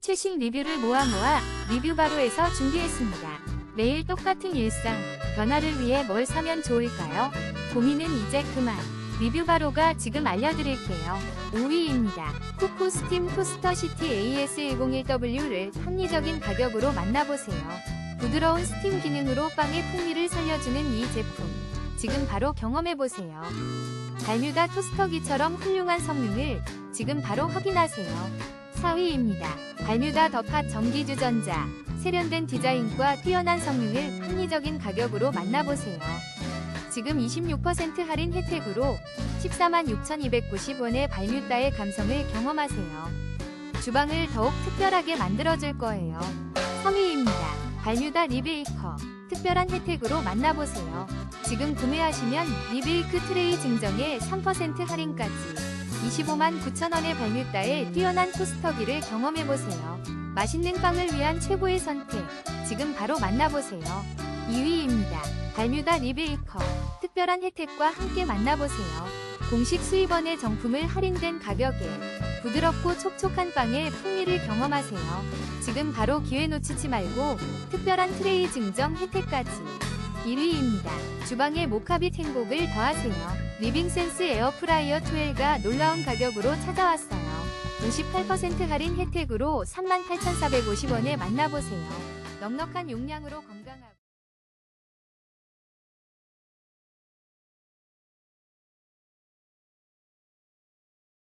최신 리뷰를 모아 모아 리뷰 바로에서 준비했습니다. 매일 똑같은 일상, 변화를 위해 뭘 사면 좋을까요? 고민은 이제 그만. 리뷰 바로가 지금 알려드릴게요. 5위입니다. 쿠쿠 스팀 토스터 시티 AS101W를 합리적인 가격으로 만나보세요. 부드러운 스팀 기능으로 빵의 풍미를 살려주는 이 제품. 지금 바로 경험해보세요. 발뮤다 토스터기처럼 훌륭한 성능을 지금 바로 확인하세요. 4위입니다. 발뮤다 더팟 전기주전자. 세련된 디자인과 뛰어난 성능을 합리적인 가격으로 만나보세요. 지금 26% 할인 혜택으로 14만 6,290원의 발뮤다의 감성을 경험하세요. 주방을 더욱 특별하게 만들어줄 거예요. 3위입니다. 발뮤다 리베이커. 특별한 혜택으로 만나보세요. 지금 구매하시면 리베이크 트레이 증정에 3% 할인까지 25만 9천원의 발뮤다의 뛰어난 토스터기를 경험해보세요. 맛있는 빵을 위한 최고의 선택. 지금 바로 만나보세요. 2위입니다. 발뮤다 리베이커. 특별한 혜택과 함께 만나보세요. 공식 수입원의 정품을 할인된 가격에 부드럽고 촉촉한 빵의 풍미를 경험하세요. 지금 바로 기회 놓치지 말고 특별한 트레이 증정 혜택까지. 1위입니다. 주방에 모카빗 행복을 더하세요. 리빙센스 에어프라이어 12가 놀라운 가격으로 찾아왔어요. 58% 할인 혜택으로 38,450원에 만나보세요. 넉넉한 용량으로 건강하고